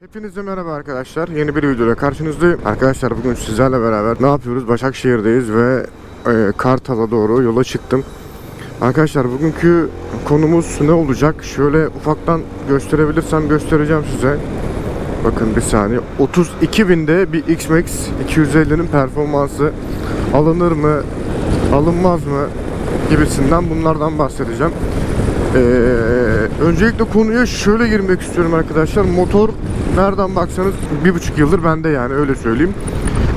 Hepinize merhaba arkadaşlar. Yeni bir videoda karşınızdayım. Arkadaşlar bugün sizlerle beraber ne yapıyoruz? Başakşehir'deyiz ve e, Kartal'a doğru yola çıktım. Arkadaşlar bugünkü konumuz ne olacak? Şöyle ufaktan gösterebilirsem göstereceğim size. Bakın bir saniye. 32 binde bir X-Max 250'nin performansı alınır mı? Alınmaz mı? Gibisinden bunlardan bahsedeceğim. Ee, öncelikle konuya şöyle girmek istiyorum arkadaşlar. Motor nereden baksanız bir buçuk yıldır bende yani öyle söyleyeyim.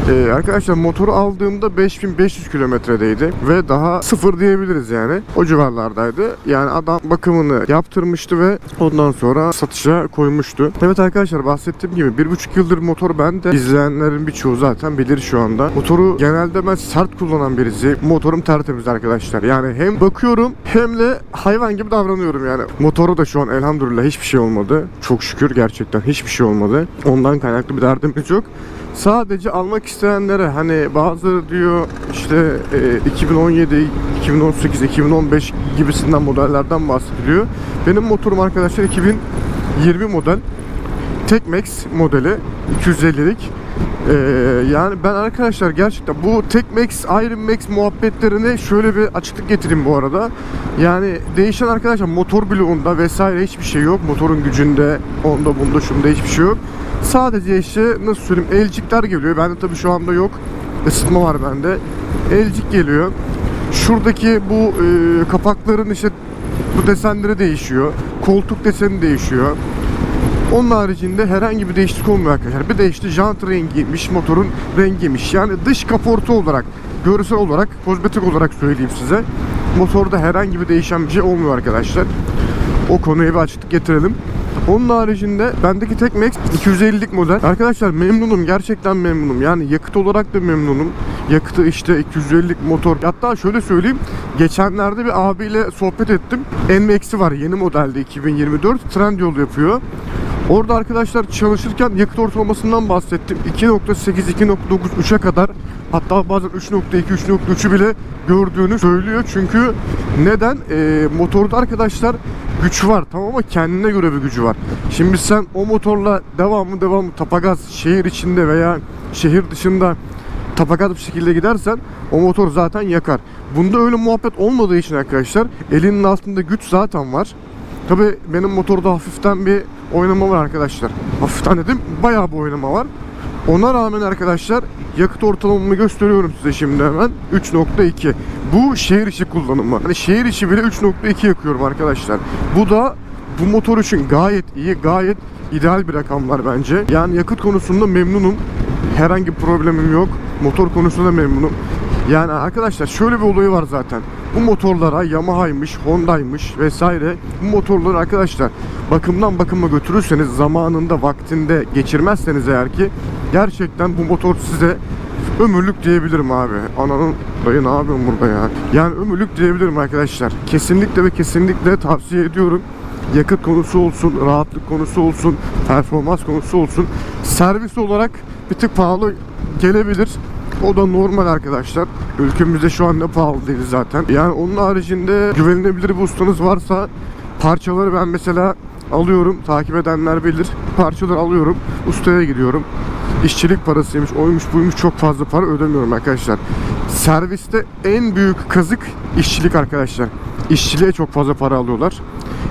Ee, arkadaşlar motoru aldığımda 5500 kilometredeydi ve daha sıfır diyebiliriz yani. O civarlardaydı. Yani adam bakımını yaptırmıştı ve ondan sonra satışa koymuştu. Evet arkadaşlar bahsettiğim gibi bir buçuk yıldır motor bende. İzleyenlerin birçoğu zaten bilir şu anda. Motoru genelde ben sert kullanan birisi. Motorum tertemiz arkadaşlar. Yani hem bakıyorum hem de hayvan gibi davranıyorum yani. Motoru da şu an elhamdülillah hiçbir şey olmadı. Çok şükür gerçekten hiçbir şey olmadı. Ondan kaynaklı bir derdimiz yok. Sadece almak isteyenlere hani bazıları diyor işte e, 2017, 2018, 2015 gibisinden modellerden bahsediliyor. Benim motorum arkadaşlar 2020 model. Tekmax modeli 250'lik. Ee, yani ben arkadaşlar gerçekten bu Tekmax, Iron Max muhabbetlerine şöyle bir açıklık getireyim bu arada. Yani değişen arkadaşlar motor bloğunda vesaire hiçbir şey yok. Motorun gücünde, onda bunda şunda hiçbir şey yok. Sadece işte nasıl söyleyeyim elcikler geliyor. Bende tabii şu anda yok. Isıtma var bende. Elcik geliyor. Şuradaki bu e, kapakların işte bu desenleri değişiyor. Koltuk deseni değişiyor. Onun haricinde herhangi bir değişiklik olmuyor arkadaşlar. Bir de işte jant rengiymiş, motorun rengiymiş. Yani dış kaporta olarak, görsel olarak, kozmetik olarak söyleyeyim size. Motorda herhangi bir değişen bir şey olmuyor arkadaşlar. O konuya bir açıklık getirelim. Onun haricinde bendeki tek Max 250'lik model. Arkadaşlar memnunum. Gerçekten memnunum. Yani yakıt olarak da memnunum. Yakıtı işte 250'lik motor. Hatta şöyle söyleyeyim. Geçenlerde bir abiyle sohbet ettim. NMAX'i var yeni modelde 2024. Trendyol yapıyor. Orada arkadaşlar çalışırken yakıt ortalamasından bahsettim. 2.8, 2.9, 3'e kadar hatta bazen 3.2, 3.3'ü bile gördüğünü söylüyor. Çünkü neden? Ee, motorda arkadaşlar güç var tamam ama kendine göre bir gücü var. Şimdi sen o motorla devamlı devamlı tapagaz şehir içinde veya şehir dışında tapakat bir şekilde gidersen o motor zaten yakar. Bunda öyle muhabbet olmadığı için arkadaşlar elinin altında güç zaten var. Tabi benim motorda hafiften bir oynama var arkadaşlar. Hafiften dedim bayağı bir oynama var. Ona rağmen arkadaşlar yakıt ortalamamı gösteriyorum size şimdi hemen. 3.2. Bu şehir içi kullanımı. Hani şehir içi bile 3.2 yakıyorum arkadaşlar. Bu da bu motor için gayet iyi, gayet ideal bir rakamlar bence. Yani yakıt konusunda memnunum. Herhangi bir problemim yok. Motor konusunda memnunum. Yani arkadaşlar şöyle bir olayı var zaten. Bu motorlara Yamaha'ymış, Honda'ymış vesaire bu motorları arkadaşlar bakımdan bakıma götürürseniz zamanında vaktinde geçirmezseniz eğer ki gerçekten bu motor size ömürlük diyebilirim abi. Ananın dayı ne yapıyorsun burada ya? Yani ömürlük diyebilirim arkadaşlar. Kesinlikle ve kesinlikle tavsiye ediyorum. Yakıt konusu olsun, rahatlık konusu olsun, performans konusu olsun. Servis olarak bir tık pahalı gelebilir. O da normal arkadaşlar. Ülkemizde şu anda pahalı değil zaten. Yani onun haricinde güvenilebilir bir ustanız varsa parçaları ben mesela alıyorum. Takip edenler bilir. Parçaları alıyorum. Ustaya gidiyorum. İşçilik parasıymış, oymuş buymuş çok fazla para ödemiyorum arkadaşlar. Serviste en büyük kazık işçilik arkadaşlar. İşçiliğe çok fazla para alıyorlar.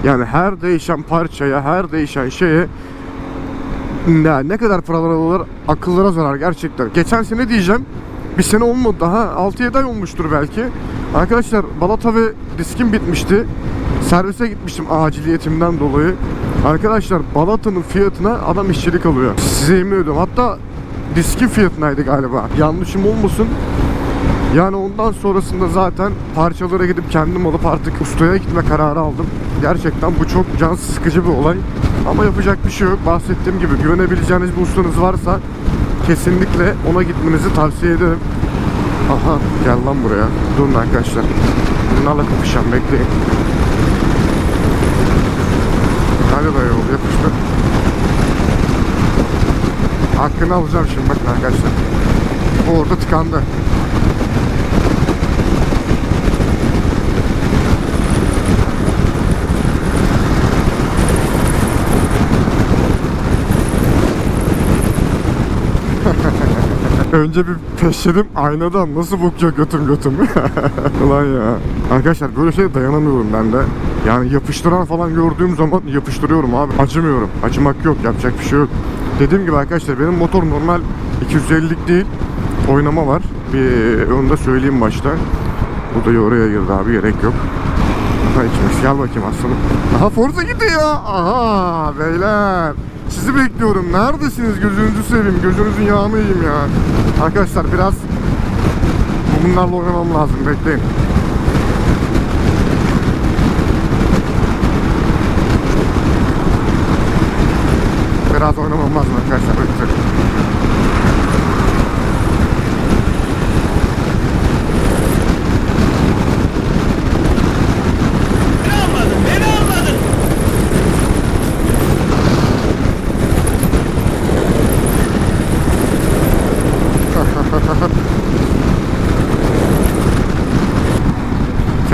Yani her değişen parçaya, her değişen şeye ya ne kadar paralar alıyorlar akıllara zarar gerçekten. Geçen sene diyeceğim bir sene olmadı daha 6-7 ay olmuştur belki. Arkadaşlar balata ve diskim bitmişti. Servise gitmiştim aciliyetimden dolayı. Arkadaşlar balatanın fiyatına adam işçilik alıyor. Size yemin ediyorum. Hatta diskin fiyatınaydı galiba. Yanlışım olmasın. Yani ondan sonrasında zaten parçalara gidip kendim alıp artık ustaya gitme kararı aldım. Gerçekten bu çok can sıkıcı bir olay. Ama yapacak bir şey yok. Bahsettiğim gibi güvenebileceğiniz bir ustanız varsa kesinlikle ona gitmenizi tavsiye ederim. Aha gel lan buraya. Durun arkadaşlar. Bunlarla kapışacağım bekleyin. Hadi be yol yapıştır. Hakkını alacağım şimdi bakın arkadaşlar. O orada tıkandı. Önce bir peşledim aynadan nasıl bakıyor götüm götüm. Ulan ya. Arkadaşlar böyle şeye dayanamıyorum ben de. Yani yapıştıran falan gördüğüm zaman yapıştırıyorum abi. Acımıyorum. Acımak yok. Yapacak bir şey yok. Dediğim gibi arkadaşlar benim motor normal 250'lik değil. Oynama var. Bir onu da söyleyeyim başta. Bu da oraya girdi abi gerek yok. Ha içmiş. Gel bakayım aslanım. Aha Forza gidiyor. Aha beyler. Sizi bekliyorum. Neredesiniz? Gözünüzü seveyim. Gözünüzün yağını yiyeyim ya. Arkadaşlar biraz bunlarla oynamam lazım. Bekleyin. Biraz oynamam lazım arkadaşlar. Bekleyin.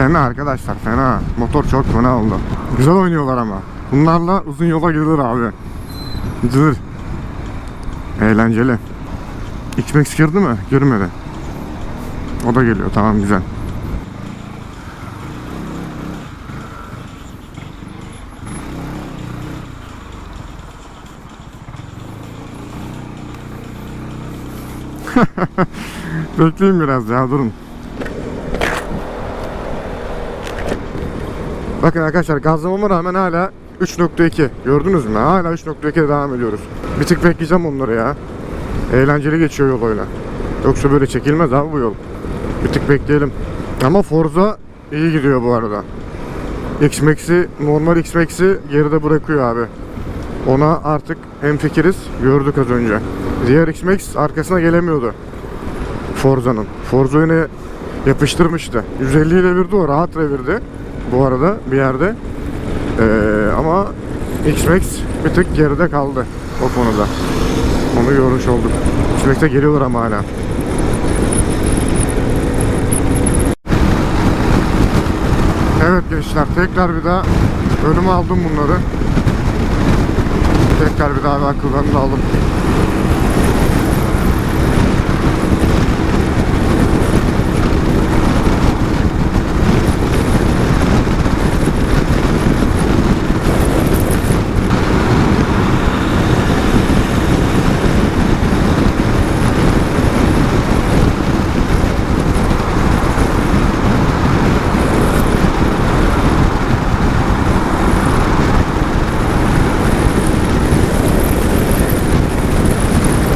Fena arkadaşlar fena. Motor çok fena oldu. Güzel oynuyorlar ama. Bunlarla uzun yola gidilir abi. Gidilir. Eğlenceli. X-Max girdi mi? O da geliyor tamam güzel. Bekleyin biraz ya durun. Bakın arkadaşlar gazlamama rağmen hala 3.2 gördünüz mü? Hala 3.2'de devam ediyoruz. Bir tık bekleyeceğim onları ya. Eğlenceli geçiyor yol öyle. Yoksa böyle çekilmez abi bu yol. Bir tık bekleyelim. Ama Forza iyi gidiyor bu arada. X-Max'i, normal X-Max'i geride bırakıyor abi. Ona artık hemfikiriz. Gördük az önce. Diğer X-Max arkasına gelemiyordu. Forza'nın. Forza yine yapıştırmıştı. 150 ile revirdi o rahat revirdi. Bu arada bir yerde. Ee, ama X-Max bir tık geride kaldı o konuda. Onu görmüş olduk. X-Max'e geliyorlar ama hala. Evet gençler tekrar bir daha önüme aldım bunları. Tekrar bir daha akıllarını aldım.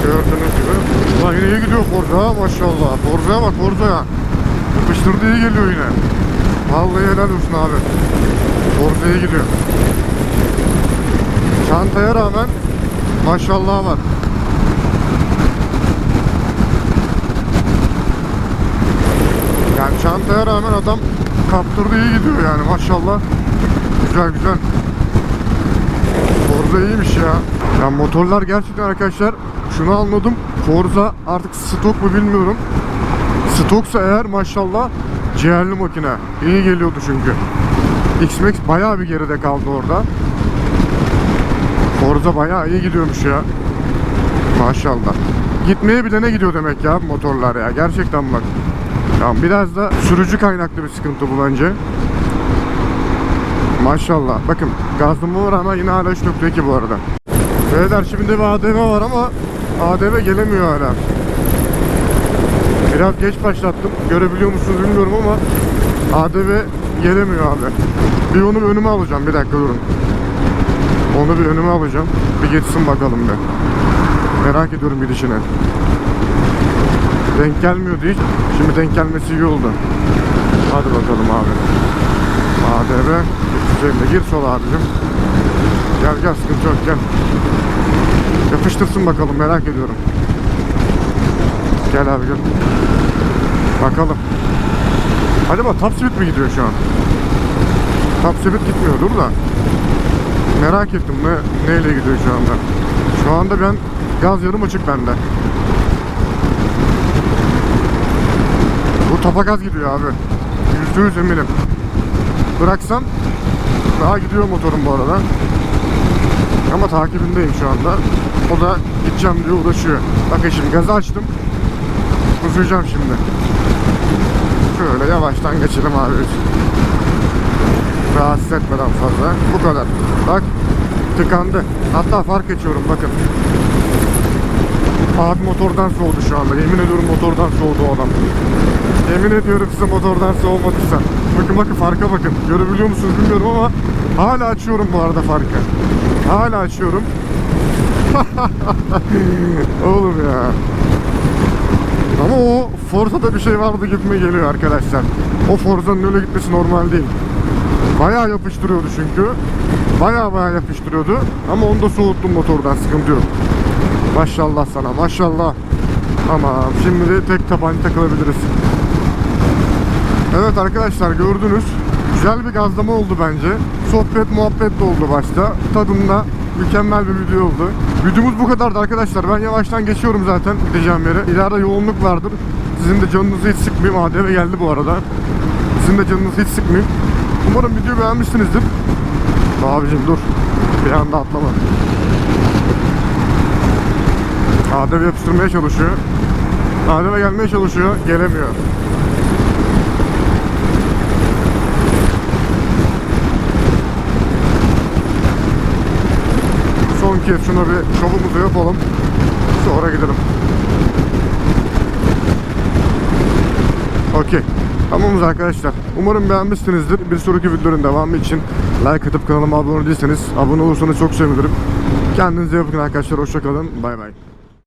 Gördüğünüz gibi. Ulan yine iyi gidiyor Forza ha, maşallah. Forza'ya bak Forza'ya. Yapıştırdı iyi geliyor yine. Vallahi helal olsun abi. Forza iyi gidiyor. Çantaya rağmen maşallah var. Yani çantaya rağmen adam kaptırdı iyi gidiyor yani maşallah. Güzel güzel. Forza iyiymiş ya. Ya motorlar gerçekten arkadaşlar şunu anladım. Forza artık stok mu bilmiyorum. Stoksa eğer maşallah ciğerli makine. İyi geliyordu çünkü. X-Max bayağı bir geride kaldı orada. Forza bayağı iyi gidiyormuş ya. Maşallah. Gitmeye bilene gidiyor demek ya motorlar ya. Gerçekten bak. Tamam biraz da sürücü kaynaklı bir sıkıntı bu bence. Maşallah. Bakın gazlama ama yine hala 3.2 bu arada. Beyler şimdi bir ADV var ama ADV gelemiyor hala. Biraz geç başlattım. Görebiliyor musunuz bilmiyorum ama ADV gelemiyor abi. Bir onu bir önüme alacağım. Bir dakika durun. Onu bir önüme alacağım. Bir geçsin bakalım bir. Merak ediyorum gidişine. Denk gelmiyordu hiç. Şimdi denk gelmesi iyi oldu. Hadi bakalım abi. ADV 350 gir sol abicim. Gel gel sıkıntı yok gel. Yapıştırsın bakalım merak ediyorum. Gel abi gel. Bakalım. Acaba top speed mi gidiyor şu an? Top speed gitmiyordur da. Merak ettim ne, neyle gidiyor şu anda. Şu anda ben gaz yarım açık bende. Bu tapa gaz gidiyor abi. Yüzde yüz eminim. Bıraksam daha gidiyor motorum bu arada. Ama takibindeyim şu anda. O da gideceğim diye uğraşıyor. Bakın şimdi gazı açtım. Uzayacağım şimdi. Şöyle yavaştan geçelim abi. Rahatsız etmeden fazla. Bu kadar. Bak tıkandı. Hatta fark geçiyorum bakın. Abi motordan soğudu şu anda. Yemin ediyorum motordan soğudu o adam. Yemin ediyorum size motordan soğumadıysa. Bakın bakın farka bakın. Görebiliyor musunuz bilmiyorum ama hala açıyorum bu arada farkı. Hala açıyorum. Oğlum ya. Ama o Forza'da bir şey vardı gitme geliyor arkadaşlar. O Forza'nın öyle gitmesi normal değil. Bayağı yapıştırıyordu çünkü. Bayağı bayağı yapıştırıyordu. Ama onu da soğuttum motordan sıkıntı yok. Maşallah sana maşallah. Tamam şimdi de tek tabanca takılabiliriz. Evet arkadaşlar gördünüz. Güzel bir gazlama oldu bence. Sohbet muhabbet de oldu başta. Tadında mükemmel bir video oldu. Videomuz bu kadardı arkadaşlar. Ben yavaştan geçiyorum zaten gideceğim yere. İleride yoğunluk vardır. Sizin de canınızı hiç sıkmayayım. ADV geldi bu arada. Sizin de canınızı hiç sıkmayayım. Umarım videoyu beğenmişsinizdir. Abicim dur. Bir anda atlama. ADV yapıştırmaya çalışıyor. ADV gelmeye çalışıyor. Gelemiyor. Kez şuna bir şovumuzu yapalım. Sonra gidelim. Okey. Tamamız arkadaşlar. Umarım beğenmişsinizdir. Bir sonraki videoların devamı için like atıp kanalıma abone değilseniz abone olursanız çok sevinirim. Kendinize iyi bakın arkadaşlar. Hoşçakalın. Bay bay.